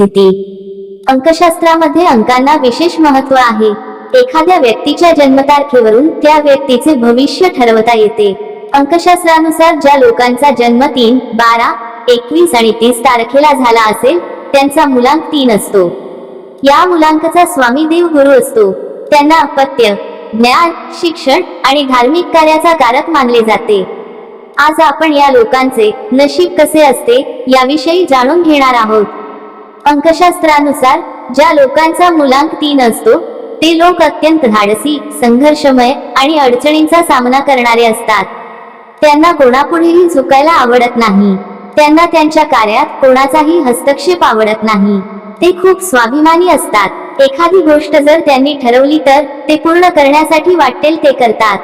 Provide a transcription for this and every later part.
स्थिती. अंकशास्त्रामध्ये अंकांना विशेष महत्त्व आहे. एखाद्या व्यक्तीच्या जन्मतारखेवरून त्या व्यक्तीचे भविष्य ठरवता येते. अंकशास्त्रानुसार ज्या लोकांचा जन्म तीन बारा एकवीस आणि तीस तारखेला झाला असेल त्यांचा मुलांक तीन असतो. या मुलांकचा स्वामी देव गुरु असतो. त्यांना अपत्य ज्ञान शिक्षण आणि धार्मिक कार्याचा कारक मानले जाते. आज आपण या लोकांचे नशीब कसे असते याविषयी जाणून घेणार आहोत. अंकशास्त्रानुसार ज्या लोकांचा मुलांक तीन असतो ते लोक अत्यंत धाडसी संघर्षमय आणि अडचणींचा सामना करणारे असतात. त्यांना कोणापुढेही झुकायला आवडत नाही. त्यांना त्यांच्या कार्यात कोणाचाही हस्तक्षेप आवडत नाही. ते खूप स्वाभिमानी असतात. एखादी गोष्ट जर त्यांनी ठरवली तर ते पूर्ण करण्यासाठी वाटेल ते करतात.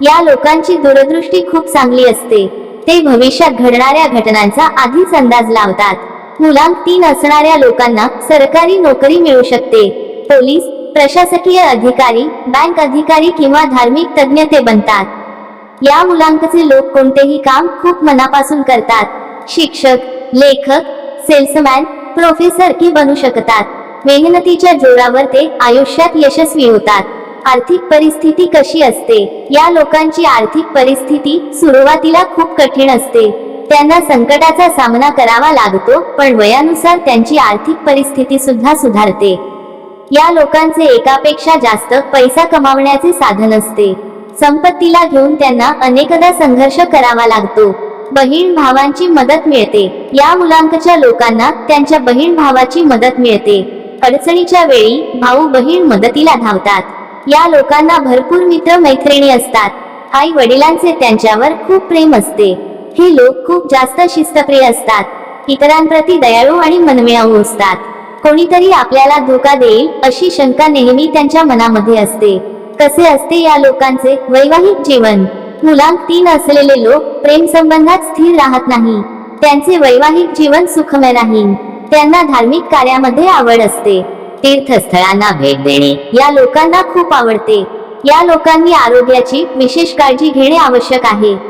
या लोकांची दूरदृष्टी खूप चांगली असते. ते भविष्यात घडणाऱ्या घटनांचा आधीच अंदाज लावतात. मुलांक तीन असणाऱ्या लोकांना सरकारी नोकरी मिळू शकते. पोलीस प्रशासकीय अधिकारी बँक अधिकारी किंवा धार्मिक तज्ज्ञ ते बनतात. या मुलांकचे लोक कोणतेही काम खूप मनापासून करतात. शिक्षक लेखक सेल्समॅन प्रोफेसर की बनू शकतात. मेहनतीच्या जोरावर ते आयुष्यात यशस्वी होतात. आर्थिक परिस्थिती कशी असते? या लोकांची आर्थिक परिस्थिती सुरुवातीला खूप कठीण असते. त्यांना संकटाचा सामना करावा लागतो पण वयानुसार त्यांची आर्थिक परिस्थिती सुद्धा सुधारते. या लोकांचे एकापेक्षा जास्त पैसा कमावण्याचे साधन असते. संपत्तीला घेऊन त्यांना अनेकदा संघर्ष करावा लागतो. बहीण भावांची मदत मिळते. या मुलांकच्या लोकांना त्यांच्या बहीण भावाची मदत मिळते. अडचणीच्या वेळी भाऊ बहीण मदतीला धावतात. या लोकांना भरपूर मित्र मैत्रिणी असतात. आई वडिलांचे त्यांच्यावर खूप प्रेम असते. हे लोक खूप जास्त शिस्तप्रिय असतात. इतरांप्रती दयाळू आणि मनमिळावू असतात. कोणीतरी आपल्याला धोका देईल अशी शंका नेहमी त्यांच्या मनामध्ये असते. कसे असते या लोकांचे वैवाहिक जीवन? मुलांक तीन असलेले लोक प्रेम संबंधात स्थिर राहत नाही. त्यांचे वैवाहिक जीवन सुखमय नाही. त्यांना धार्मिक कार्यामध्ये आवड असते. तीर्थस्थळांना भेट देणे या लोकांना खूप आवडते. या लोकांनी आरोग्याची विशेष काळजी घेणे आवश्यक आहे.